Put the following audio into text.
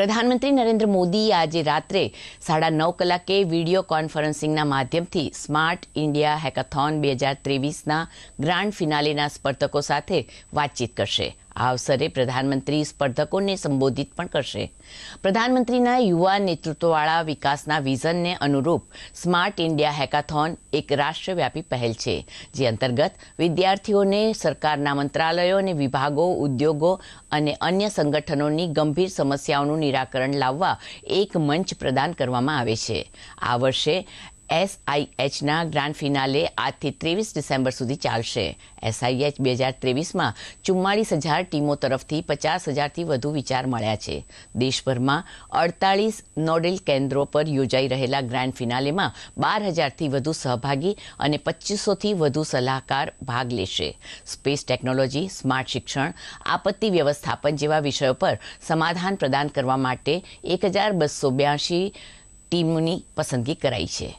પ્રધાનમંત્રી નરેન્દ્ર મોદી આજે રાત્રે સાડા નવ કલાકે વીડિયો કોન્ફરન્સિંગના માધ્યમથી સ્માર્ટ ઇન્ડિયા હેકાથોન બે હજાર ત્રેવીસના ગ્રાન્ડ ફિનાલેના સ્પર્ધકો સાથે વાતચીત કરશે. આ અવસરે પ્રધાનમંત્રી સ્પર્ધકોને સંબોધિત પણ કરશે. પ્રધાનમંત્રીના યુવા નેતૃત્વવાળા વિકાસના વિઝનને અનુરૂપ સ્માર્ટ ઇન્ડિયા હેકાથોન એક રાષ્ટ્રવ્યાપી પહેલ છે, જે અંતર્ગત વિદ્યાર્થીઓને સરકારના મંત્રાલયો અને વિભાગો, ઉદ્યોગો અને અન્ય સંગઠનોની ગંભીર સમસ્યાઓનું નિરાકરણ લાવવા એક મંચ પ્રદાન કરવામાં આવે છે. આ વર્ષે એસઆઈએચના ગ્રાન્ડ ફિનાલે આજથી ત્રેવીસ ડિસેમ્બર સુધી ચાલશે. એસઆઈએચ બે હજાર ત્રેવીસમાં ચુમ્માળીસ હજાર ટીમો તરફથી પચાસ હજારથી વધુ વિચાર મળ્યા છે. દેશભરમાં અડતાળીસ નોડેલ કેન્દ્રો પર યોજાઈ રહેલા ગ્રાન્ડ ફિનાલેમાં બાર હજારથી વધુ સહભાગી અને પચીસોથી વધુ સલાહકાર ભાગ લેશે. સ્પેસ ટેકનોલોજી, સ્માર્ટ શિક્ષણ, આપત્તિ વ્યવસ્થાપન જેવા વિષયો પર સમાધાન પ્રદાન કરવા માટે એક હજાર બસો બ્યાસી ટીમોની પસંદગી કરાઈ છે.